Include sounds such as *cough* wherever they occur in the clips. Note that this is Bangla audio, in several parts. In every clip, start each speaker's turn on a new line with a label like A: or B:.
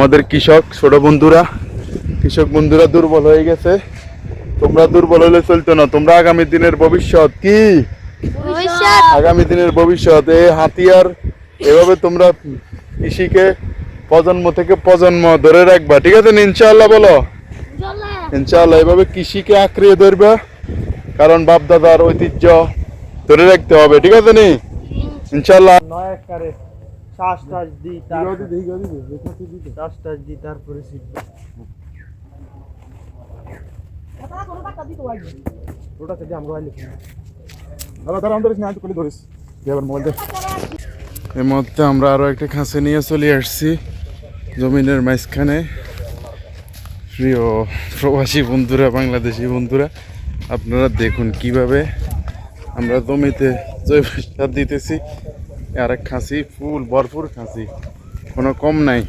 A: আমাদের কৃষক ছোট বন্ধুরা কৃষক বন্ধুরা দুর্বল হয়ে গেছে। তোমরা দুর্বল হলে চলতো না। তোমরা আগামী দিনের ভবিষ্যৎ কি? আগামী দিনের ভবিষ্যৎ এই হাতিয়ার এভাবে তোমরা কৃষিকে প্রজন্ম থেকে প্রজন্ম ধরে রাখবা। ঠিক আছে না? ইনশাআল্লাহ বলো। ইনশাআল্লাহ। এভাবে কৃষিকে আঁকড়িয়ে ধরবা। কারণ বাপ দাদার ঐতিহ্য ধরে রাখতে হবে। ঠিক আছে নি? ইনশাআল্লাহ।
B: শ্বাস টাস দিই তারপর শ্বাস টাস দিই তারপরে শিখব ওটাতে দিয়ে আমরা আইলে
A: এই মুহূর্তে আমরা আরও একটা খাঁচে নিয়ে চলে আসছি জমিনের মাঝখানে। প্রিয় প্রবাসী বন্ধুরা বাংলাদেশি বন্ধুরা আপনারা দেখুন কীভাবে আমরা জমিতে জৈব সার দিতেছি। আর এক খাসি, ফুল, ভরপুর খাসি। কোনো কম নাই।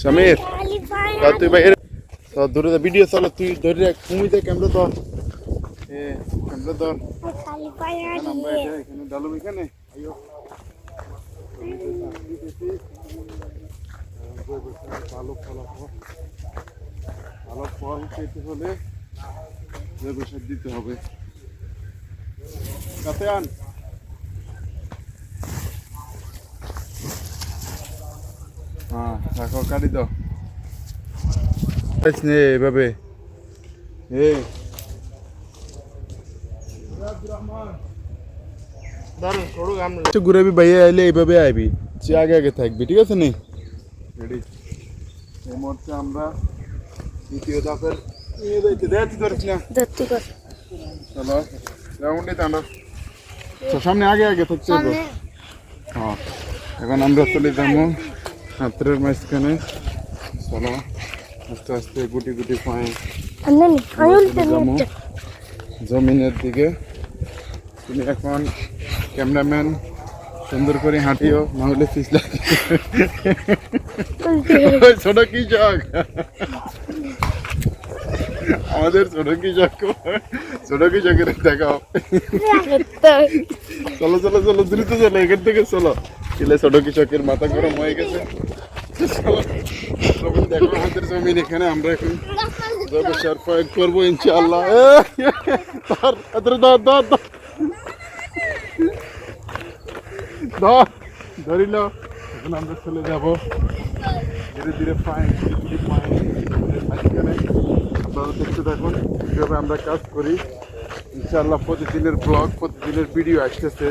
A: সমীর, তা তুই বাইরে তো দূরে ভিডিও চালা তুই ধরে রাখ। তুমি ক্যামেরা ধর ক্যামেরা ধর। এখন এখানে ভালো ভালো ফল হলে দিতে হবে কাতে আন হ্যাঁ রাখো কাটি দাও নে এভাবে। এ ঘুরাবি বাইরে আইলে এইভাবে আইবি। সে আগে আগে থাকবি ঠিক আছে নি? রেডি এই মুহূর্তে আমরা দ্বিতীয় ধাপের নিয়ে যাইতে। দেখতে পারিস না।
C: ধরতে কর
A: চলো রাউন্ডে তান্ডা সামনে আগে আগে থাকতে হবে। হ্যাঁ এখন আমরা চলে যাব। হাতের মাঝখানে চলো আস্তে আস্তে গুটি গুটি পায়ে জমিনের দিকে। তুমি এখন ক্যামেরাম্যান সুন্দর করে হাঁটিও নাহলে পিছলা *laughs* ছোট কৃষক আমাদের ছোট কৃষক ছোট কৃষকের দেখাও। চলো চলো চলো দ্রুত চলো এখান থেকে চলো। ছিলে ছোট কৃষকের মাথা গরম হয়ে গেছে। দেখো আমাদের এখানে, আমরা এখন করব ইনশাআল্লাহ। এখন আমরা চলে যাব। ধীরে ধীরে মাঝখানে আপনারা দেখতে থাকুন, কীভাবে আমরা কাজ করি। ইনশাআল্লাহ প্রতিদিনের ব্লগ প্রতিদিনের ভিডিও আসতেছে।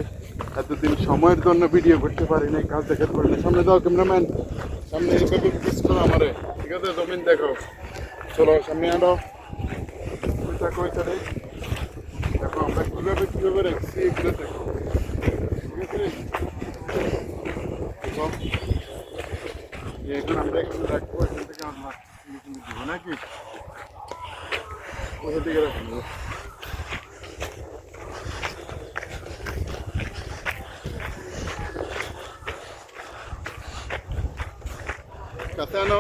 A: এতদিন সময়ের জন্য ভিডিও করতে পারি নাই, কাজ দেখাতে পারি না সামনে দাও ক্যামেরাম্যান সামনে এইভাবে পিস করো আমারে। ঠিক আছে, জমিন দেখো। চলো, সামনে আনো। ওই দেখো ওইখানে দেখো, আমরা কীভাবে কীভাবে রাখছি এগুলো দেখো। ঠিক আছে। এখন আমরা এখানে রাখব, এখান থেকে আমরা নাকি? কোথা থেকে রাখব। কাছে আনো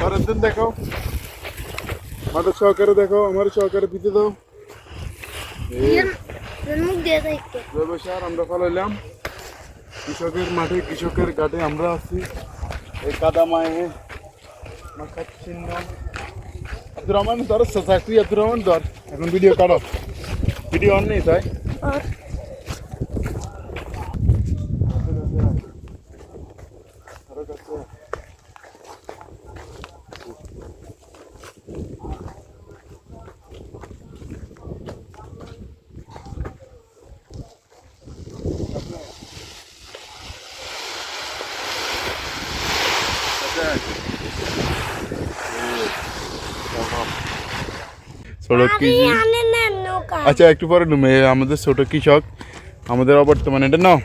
A: পরের দিন দেখো। আমাদের সহকারে দেখো আমার সহকারে দিতে দাও। জৈব সার আমরা ফলাইলাম কৃষকের মাঠে কৃষকের ঘাটে আমরা আছি। এই কাদা মায়ে মাখার চিহ্ন। আব্দুর রহমান ধর চাকরি আব্দুর রহমান ধর। এখন ভিডিও কাটো। ভিডিও অন নেই তাই
C: আর
A: আরও কাছে সড়ক কি
C: আনে না নৌকা।
A: আচ্ছা একটু পরে নুমে আমাদের ছোট কৃষক আমাদের অবর্তমানে এটা নাও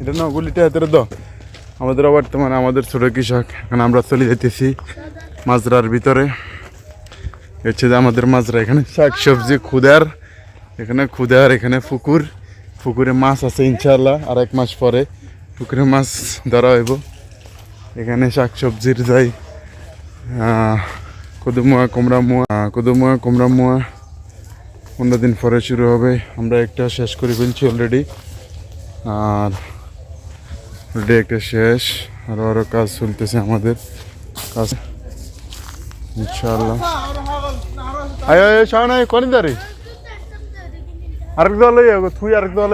A: এটা নাও গুলিটা হাতের দাও। আমাদের অবর্তমানে আমাদের ছোট কৃষক এখন আমরা চলে যেতেছি মাজরার ভিতরে। হচ্ছে যে আমাদের মাজরা এখানে শাক সবজি খুদার এখানে খুদার এখানে পুকুর। পুকুরে মাছ আছে ইনশাল্লাহ আর এক মাস পরে পুকুরে মাছ ধরা হইব। এখানে শাক সবজির যাই কদুমুয়া কুমড়া মুয়া কদুমুয়া কুমড়া মুয়া পনেরো দিন পরে শুরু হবে। আমরা একটা শেষ করে ফেলছি অলরেডি আর অলরেডি একটা শেষ। আরও আরও কাজ চলতেছে আমাদের। কাজ ইনশাআল্লাহ। আয় আরেক দল তুই আরেক দল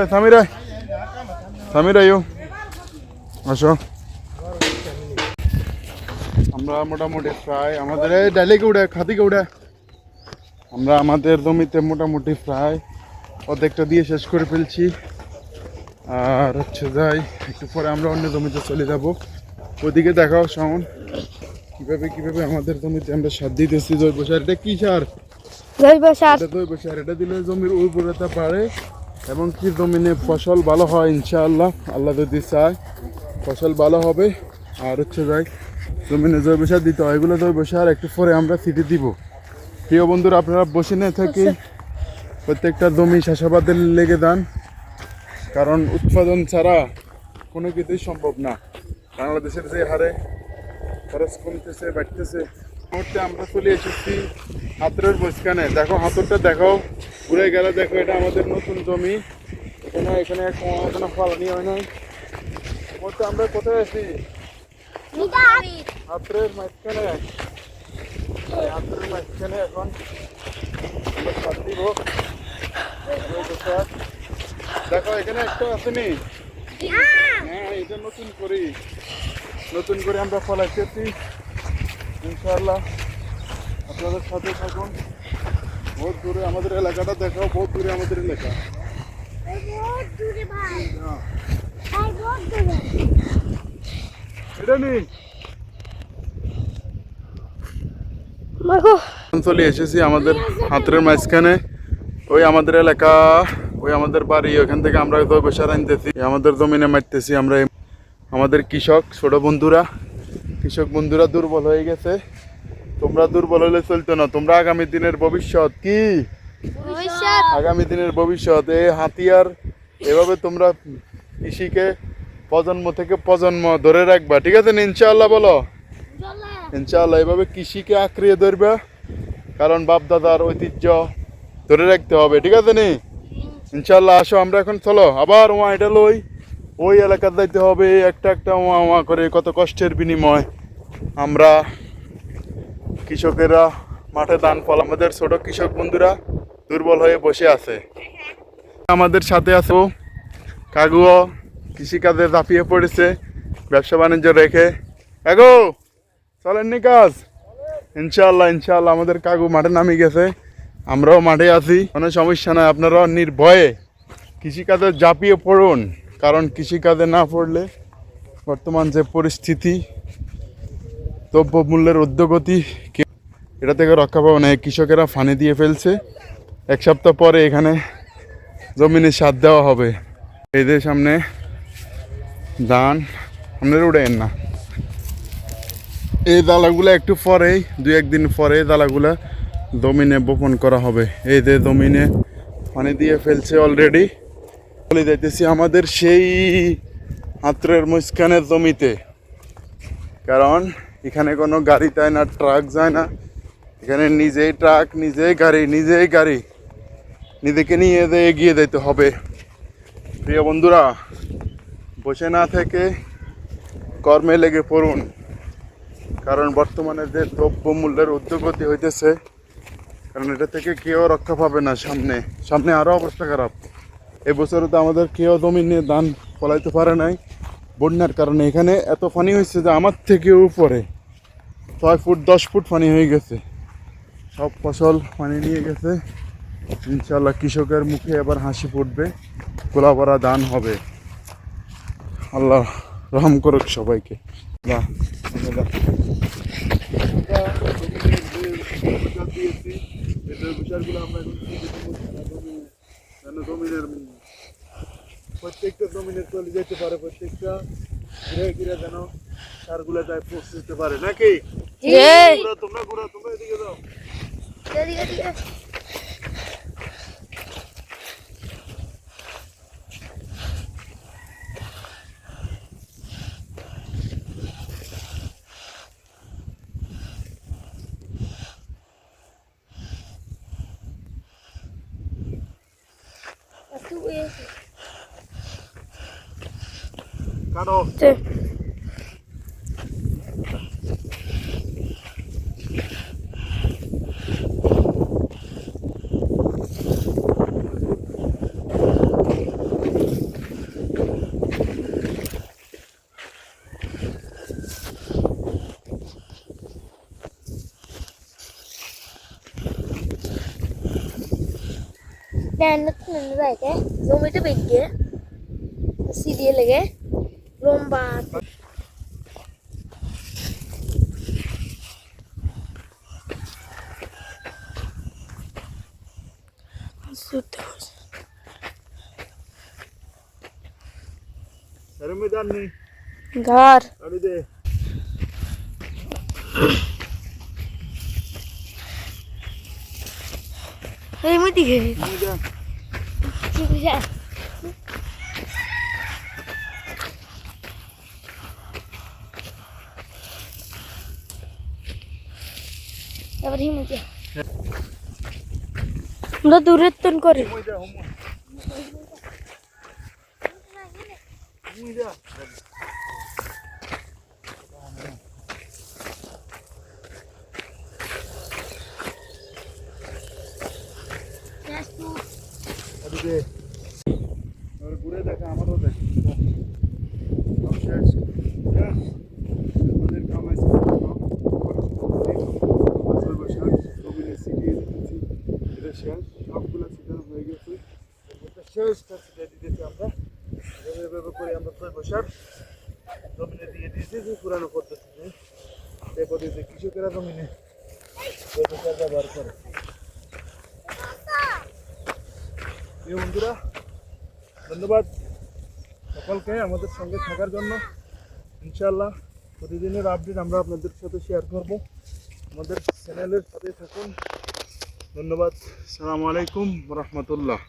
A: আসো। আমরা মোটামুটি প্রায় আমাদের এই ডালি গৌড়া খাতি গৌড়া আমরা আমাদের জমিতে মোটামুটি প্রায় অর্ধেকটা দিয়ে শেষ করে ফেলছি। আর হচ্ছে যাই একটু পরে আমরা অন্য জমিতে চলে যাব। ওদিকে দেখাও সাউন কীভাবে কীভাবে আমাদের জমিতে আমরা সার দিতেছি জৈব সার এটা কি সার?
C: জৈব সার।
A: এটা জৈব সার এটা দিলে জমির উর্বরতা বাড়ে এবং কি জমিনে ফসল ভালো হয় ইনশাআল্লাহ আল্লাহ যদি চায় ফসল ভালো হবে। আর হচ্ছে যাই জমিনে জৈব সার দিতে হয়, এগুলো জৈব সার একটু পরে আমরা সিটি দিব। প্রিয় বন্ধুরা, আপনারা বসে না থাকি প্রত্যেকটা জমি চাষাবাদের লেগে দেন কারণ উৎপাদন ছাড়া কোনো কিছুই সম্ভব না। বাংলাদেশের যে হারে খরচ কমতেছে, বাড়তেছে মুহূর্তে আমরা চলে এসেছি হাতরের বসখানে। দেখো, হাতরটা দেখো, ঘুরে গেলে দেখো, এটা আমাদের নতুন জমি। এখানে এখানে কোনো- কোনো ফলানি হয় নাই। মুহূর্তে আমরা কোথায় আছি? হাতরের মাঝখানে। এই হাতরের মাঝখানে এখন দিব। দেখো এখানে একটা আসেনি হ্যাঁ এটা নতুন করি। নতুন করে আমরা ফলাইতেছি ইনশাআল্লাহ আপনাদের সাথে থাকুন। বহুত দূরে আমাদের এলাকাটা দেখাও বহুত দূরে আমাদের এলাকা। হ্যাঁ। এটা নেই চলে এসেছি আমাদের হাতের মাঝখানে। ওই আমাদের এলাকা ওই আমাদের বাড়ি ওখান থেকে আমরা সার আনতেছি। আমাদের জমিনে মারতেছি আমরা আমাদের কৃষক ছোট বন্ধুরা। কৃষক বন্ধুরা দুর্বল হয়ে গেছে। তোমরা দুর্বল হলে চলতো না। তোমরা আগামী দিনের ভবিষ্যৎ কি? আগামী দিনের ভবিষ্যৎ। এই হাতিয়ার এভাবে তোমরা কৃষিকে প্রজন্ম থেকে প্রজন্ম ধরে রাখবা। ঠিক আছে? ইনশাআল্লাহ বলো। ইনশাআল্লাহ, এভাবে কৃষিকে আঁকড়িয়ে ধরবে, কারণ বাপ দাদার ঐতিহ্য ধরে রাখতে হবে, ঠিক আছে নি? ইনশাল্লাহ আসো আমরা এখন, চলো, আবার ওয়া এটা লই, ওই এলাকার যাইতে হবে, একটা একটা ওয়া ওয়া করে কত কষ্টের বিনিময়। আমরা কৃষকেরা মাঠে ধান ফল, আমাদের ছোট কৃষক বন্ধুরা দুর্বল হয়ে বসে আছে। আমাদের সাথে আছে, কাগুও কৃষিকাজে ঝাঁপিয়ে পড়েছে, ব্যবসা বাণিজ্য রেখে। এগো চলেননি কাজ? ইনশাল্লাহ ইনশাআল্লাহ, আমাদের কাকু মাঠে নামে গেছে। আমরাও মাঠে আছি। কোনো সমস্যা নাই, আপনারাও নির্ভয়ে কৃষিকাজে ঝাঁপিয়ে পড়ুন। কারণ কৃষিকাজে না পড়লে বর্তমান যে পরিস্থিতি, দ্রব্যমূল্যের উদ্যোগতি কে- এটা থেকে রক্ষা পাবে না। কৃষকেরা ফানি দিয়ে ফেলছে। এক সপ্তাহ পরে এখানে জমিনে সার দেওয়া হবে। এদের সামনে ধান, আপনারা উঠেন না। এই দালাগুলো একটু পরেই দু একদিন পরে দালাগুলো জমিনে বপন করা হবে। এই যে দমিনে পানি দিয়ে ফেলছে অলরেডি চলে যাইতেছি আমাদের সেই হাতরের মুস্কানের জমিতে। কারণ এখানে কোনো গাড়ি যায় না, ট্রাক যায় না। এখানে নিজেই ট্রাক, নিজেই গাড়ি নিজেই গাড়ি। নিজেকে নিয়ে এগিয়ে যেতে হবে। প্রিয় বন্ধুরা, বসে না থেকে কর্মে লেগে পড়ুন। কারণ বর্তমানে যে দ্রব্য মূল্যের উদ্যোগতি হইতেছে, কারণ এটা থেকে কেউ রক্ষা পাবে না সামনে। সামনে আরও অবস্থা খারাপ। এবছরে তো আমাদের কেউ জমি নিয়ে ধান ফলাইতে পারে নাই। বন্যার কারণে এখানে এত পানি হয়েছে যে আমার থেকে উপরে ছয় ফুট, দশ ফুট পানি হয়ে গেছে। সব ফসল পানি নিয়ে গেছে। ইনশাল্লাহ কৃষকের মুখে এবার হাসি ফুটবে গোলা ভরা ধান হবে। আল্লাহ রহম করুক সবাইকে। আল্লাহ। প্রত্যেকটা জমিনে চলে যেতে পারে প্রত্যেকটা ঘুরে ঘুরে যেন সারগুলো যায় পৌঁছতে পারে নাকি? ঘুরা তোমরা ঘুরা তোমরা এদিকে যাও।
C: এদিকে এদিকে
A: දැන්නත්
C: එක ලොමට බෙක්ග සිදියලගේ ලොම්බාත සරමදන්නේ ගාර් අඩිදේ Ayo mati guys. Sudah.
A: Dapat ini mati. Mula duret tuh kau. Ini. ঘুরে দেখা আমাদের গ্রাম শেষ সবগুলো সিটার হয়ে গেছে আমরা এভাবে করে আমরা দিয়ে পুরানো পদ্ধতিতে সে পদ্ধতিতে কৃষকেরা জমিনে ব্যবসা ব্যবহার করে বন্ধুরা ধন্যবাদ সকলকে আমাদের সঙ্গে থাকার জন্য। ইনশাল্লাহ প্রতিদিনের আপডেট আমরা আপনাদের সাথে শেয়ার করব। আমাদের চ্যানেলের সাথে থাকুন। ধন্যবাদ। সালামু আলাইকুম রহমতুল্লাহ।